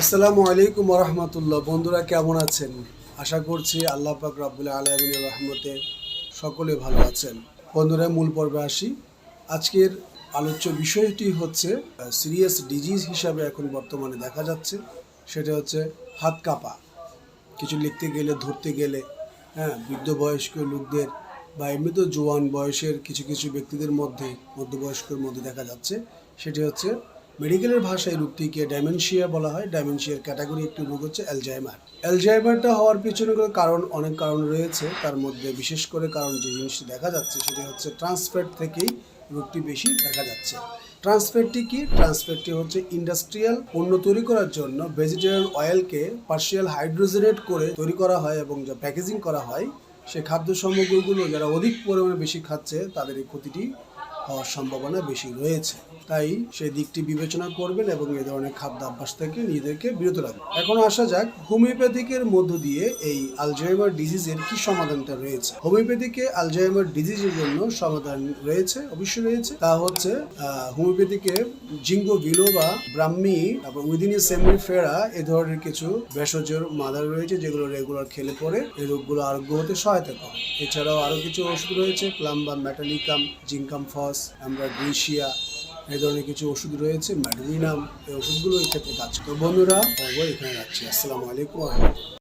আসসালামু আলাইকুম রহমতুল্লাহ বন্ধুরা, কেমন আছেন? আশা করছি আল্লাহ পাক রাব্বুল আলমিনের রহমতে সকলে ভালো আছেন। বন্ধুরা, মূল পর্বে আসি। আজকের আলোচ্য বিষয়টি হচ্ছে সিরিয়াস ডিজিজ হিসাবে এখন বর্তমানে দেখা যাচ্ছে। সেটা হচ্ছে হাত কাঁপা। কিছু লিখতে গেলে, ধরতে গেলে হ্যাঁ বৃদ্ধ বয়স্ক লোকদের বা এমনিতেও জোয়ান বয়সের কিছু কিছু ব্যক্তিদের মধ্যে মধ্যবয়স্কের মধ্যে দেখা যাচ্ছে। সেটি হচ্ছে মেডিকেলের ভাষায় রোগটিকে ডাইমেনশিয়া বলা হয়। ডাইমেনশিয়ার ক্যাটাগরি একটি রোগ হচ্ছে অ্যালজাইমার অ্যালজাইমারটা হওয়ার পিছনে কারণ, অনেক কারণ রয়েছে। তার মধ্যে বিশেষ করে কারণ যে জিনিসটি দেখা যাচ্ছে, সেটি হচ্ছে ট্রান্সফ্যাট থেকেই রোগটি বেশি দেখা যাচ্ছে। ট্রান্সফ্যাটটি কি? ট্রান্সফ্যাটটি হচ্ছে ইন্ডাস্ট্রিয়াল পণ্য তৈরি করার জন্য ভেজিটেরিয়ান অয়েলকে পার্শিয়াল হাইড্রোজেনেট করে তৈরি করা হয় এবং যা প্যাকেজিং করা হয়, সে খাদ্য সামগ্রীগুলো যারা অধিক পরিমাণে বেশি খাচ্ছে, তাদের এই ক্ষতিটি হওয়ার সম্ভাবনা বেশি রয়েছে। তাই সেই দিকটি বিবেচনা করবেন এবং এ ধরনের খাদ্য অভ্যাস থেকে নিজেদেরকে বিরত রাখবেন। এখন আসা যাক, হোমিওপ্যাথিকের মধ্য দিয়ে এই আলজাইমার ডিজিজের কি সমাধানটা রয়েছে? হোমিওপ্যাথিকে আলজাইমার ডিজিজের জন্য সমাধান রয়েছে, অবশ্যই রয়েছে। তা হচ্ছে হোমিওপ্যাথিকে জিঙ্গো বিলোবা ব্রাহ্মী, তারপর উইদিন সেমি ফেরা এ ধরনের কিছু ভেষজের মাদার রয়েছে যেগুলো রেগুলার খেলে পরে এই রোগগুলো আরোগ্য হতে সহায়তা করে। এছাড়াও আরও কিছু ওষুধ রয়েছে, ক্লাম্বা, মেটালিকাম, জিঙ্কাম ফস আমরা গ্রিশিয়া এই ধরনের কিছু ওষুধ রয়েছে ম্যাডোরিনাম এই ওষুধগুলো এই ক্ষেত্রে কাজ করে বন্ধুরা এখানে রাখছি। আসসালামু আলাইকুম।